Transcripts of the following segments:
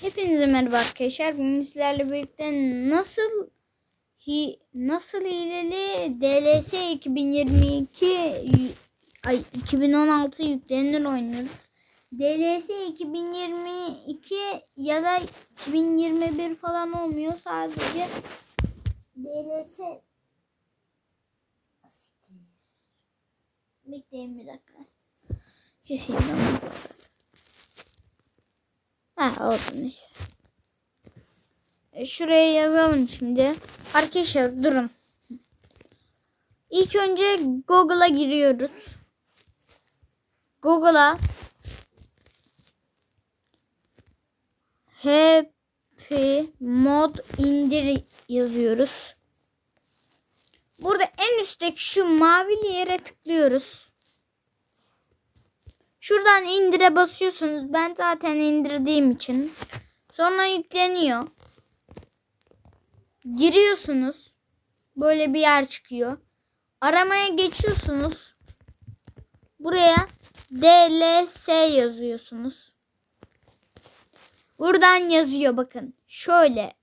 Hepinize merhaba arkadaşlar. Bugün sizlerle birlikte nasıl hi, nasıl hileli DLS 2022 y- ay 2016 yüklenir oynuyoruz. DLS 2022 ya da 2021 falan olmuyor. Sadece DLS Bekleyin bir dakika. Ben. Ha oldu neyse. E, Şuraya yazalım şimdi. Arkadaşlar durun. İlk önce Google'a giriyoruz. Google'a Happy Mod indir yazıyoruz. Burada en üstteki şu mavili yere tıklıyoruz. Şuradan indire basıyorsunuz. Ben zaten indirdiğim için. Sonra yükleniyor. Giriyorsunuz. Böyle bir yer çıkıyor. Aramaya geçiyorsunuz. Buraya DLS yazıyorsunuz. Buradan yazıyor bakın. Şöyle.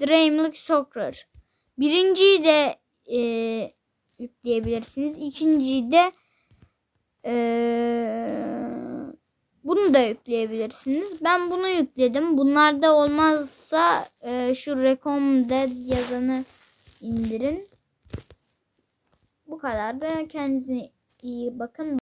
Dreamlike Soccer. Birinciyi de eee, yükleyebilirsiniz. İkinciyi de ee, bunu da yükleyebilirsiniz. Ben bunu yükledim. Bunlarda olmazsa e, şu recommended yazanı indirin. Bu kadar da kendinize iyi bakın.